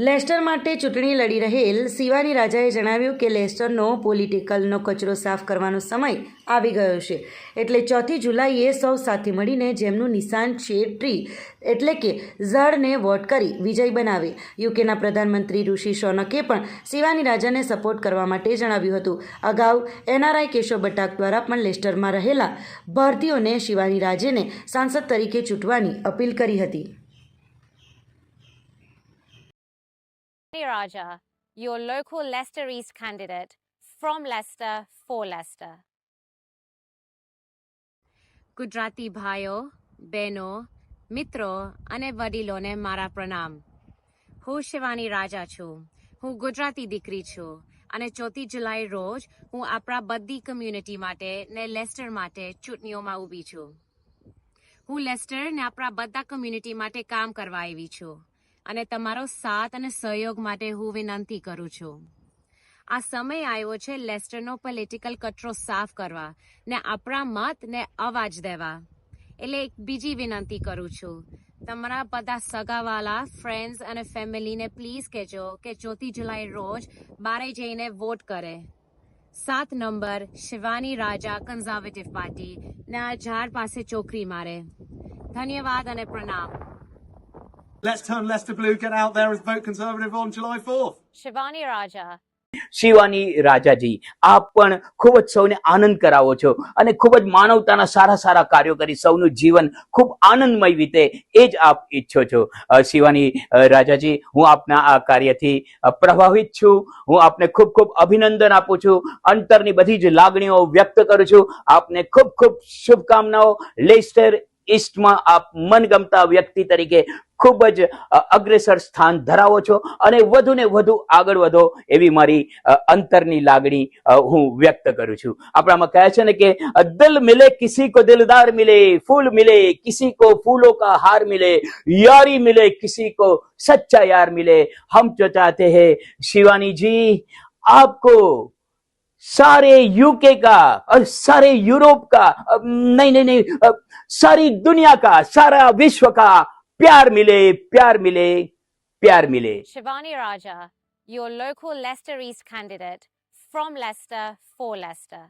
Leicester માટે ચૂંટણી લડી રહેલ શિવાની રાજાએ જણાવ્યું કે લેસ્ટરનો પોલિટિકલનો કચરો સાફ કરવાનો સમય આવી ગયો છે. એટલે ચોથી જુલાઈએ સૌ સાથે મળીને જેમનું નિશાન છે ટ્રી, એટલે કે ઝાડને વોટ કરી વિજય બનાવે. યુકેના પ્રધાનમંત્રી ઋષિ સોનકે પણ શિવાની રાજાને સપોર્ટ કરવા માટે જણાવ્યું હતું. અગાઉ એનઆરઆઈ કેશવ બટાક દ્વારા પણ લેસ્ટરમાં રહેલા ભારતીયોને શિવાની રાજેને સાંસદ તરીકે ચૂંટવાની અપીલ કરી હતી Shivani Raja, your local Leicester East candidate from Leicester for Leicester. Gujarati ભાઈઓ બહેનો મિત્રો અને વડીલોને મારા પ્રણામ. હું શિવાની રાજા છું. હું ગુજરાતી દીકરી છું અને ચોથી જુલાઈ રોજ હું આપણા બધી કમ્યુનિટી માટે ને લેસ્ટર માટે ચૂંટણીઓમાં ઊભી છું. હું લેસ્ટર ને આપણા બધા કમ્યુનિટી માટે કામ કરવા આવી છું. અને તમારો સાથ અને સહયોગ માટે હું વિનંતી કરું છું. આ સમય આવ્યો છે લેસ્ટરનો પોલિટિકલ કચરો સાફ કરવા ને આપણા મત ને અવાજ દેવા. એટલે એક બીજી વિનંતી કરું છું. તમારા બધા સગાવાલા ફ્રેન્ડ્સ અને ફેમિલીને પ્લીઝ કહેજો કે ચોથી જુલાઈ રોજ બારે જઈને વોટ કરે. સાત number, Shivani Raja Conservative Party ને આ ઝાડ પાસે ચોકરી મારે. ધન્યવાદ અને પ્રણામ. Let's turn Leicester Blue, get out there and vote Conservative on July 4th. Shivani Raja. Shivani રાજાજી આપ પણ ખૂબ જ સૌને આનંદ કરાવો છો અને ખૂબ જ માનવતાના સારા સારા કાર્યો કરી સૌનું જીવન ખૂબ આનંદમય વીતે એ જ આપ ઈચ્છો છો. શિવાની રાજાજી હું આપના આ કાર્યથી પ્રભાવિત છું. હું આપને ખૂબ ખૂબ અભિનંદન આપું છું. અંતરની બધી જ લાગણીઓ વ્યક્ત કરું છું. આપને ખૂબ ખૂબ શુભકામનાઓ. લેસ્ટર ઈસ્ટમાં આપ મનગમતા વ્યક્તિ તરીકે ખૂબ જ અ, અગ્રેસર સ્થાન ધરાવો છો અને વધુ ને વધુ આગળ વધો એવી મારી અ, અંતરની લાગણી અ, હું વ્યક્ત કરું છું આપણામાં કહે છે ને કે અ, દિલ મિલે કિસી કો દિલદાર મિલે ફૂલ મિલે કિસી કો ફૂલો કા હાર મિલે यारी मिले किसी को सच्चा यार मिले हम जो चाहते हैं शिवानी जी आपको सारे यूके का और सारे यूरोप का अ, नहीं नहीं नहीं अ, सारी दुनिया का सारा विश्व का प्यार मिले प्यार मिले प्यार मिले Shivani Raja, your local Leicester East candidate from Leicester for Leicester.